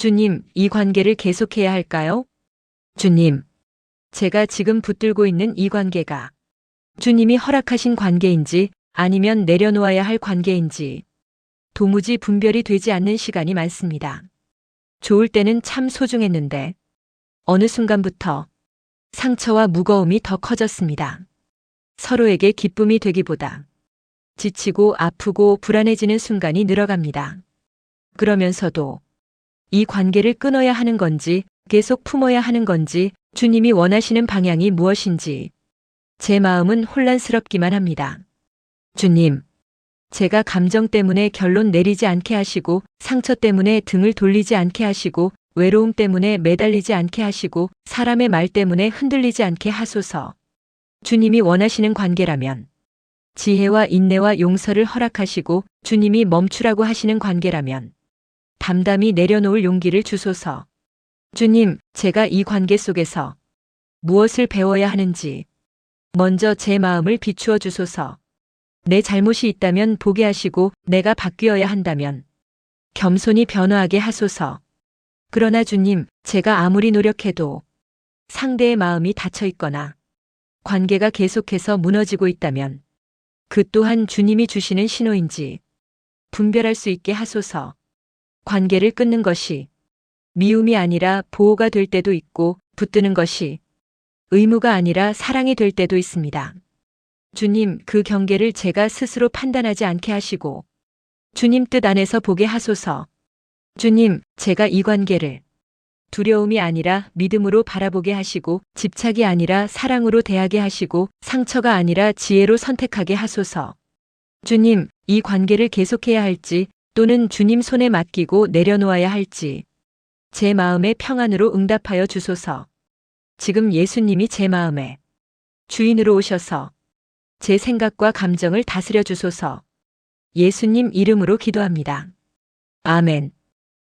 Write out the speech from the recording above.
주님, 이 관계를 계속해야 할까요? 주님, 제가 지금 붙들고 있는 이 관계가 주님이 허락하신 관계인지 아니면 내려놓아야 할 관계인지 도무지 분별이 되지 않는 시간이 많습니다. 좋을 때는 참 소중했는데 어느 순간부터 상처와 무거움이 더 커졌습니다. 서로에게 기쁨이 되기보다 지치고 아프고 불안해지는 순간이 늘어갑니다. 그러면서도 이 관계를 끊어야 하는 건지 계속 품어야 하는 건지 주님이 원하시는 방향이 무엇인지 제 마음은 혼란스럽기만 합니다. 주님, 제가 감정 때문에 결론 내리지 않게 하시고 상처 때문에 등을 돌리지 않게 하시고 외로움 때문에 매달리지 않게 하시고 사람의 말 때문에 흔들리지 않게 하소서. 주님이 원하시는 관계라면 지혜와 인내와 용서를 허락하시고 주님이 멈추라고 하시는 관계라면 담담히 내려놓을 용기를 주소서. 주님, 제가 이 관계 속에서 무엇을 배워야 하는지 먼저 제 마음을 비추어 주소서. 내 잘못이 있다면 보게 하시고 내가 바뀌어야 한다면 겸손히 변화하게 하소서. 그러나 주님, 제가 아무리 노력해도 상대의 마음이 닫혀 있거나 관계가 계속해서 무너지고 있다면 그 또한 주님이 주시는 신호인지 분별할 수 있게 하소서. 관계를 끊는 것이 미움이 아니라 보호가 될 때도 있고 붙드는 것이 의무가 아니라 사랑이 될 때도 있습니다. 주님, 그 경계를 제가 스스로 판단하지 않게 하시고 주님 뜻 안에서 보게 하소서. 주님, 제가 이 관계를 두려움이 아니라 믿음으로 바라보게 하시고 집착이 아니라 사랑으로 대하게 하시고 상처가 아니라 지혜로 선택하게 하소서. 주님, 이 관계를 계속해야 할지 또는 주님 손에 맡기고 내려놓아야 할지 제 마음의 평안으로 응답하여 주소서. 지금 예수님이 제 마음에 주인으로 오셔서 제 생각과 감정을 다스려 주소서. 예수님 이름으로 기도합니다. 아멘.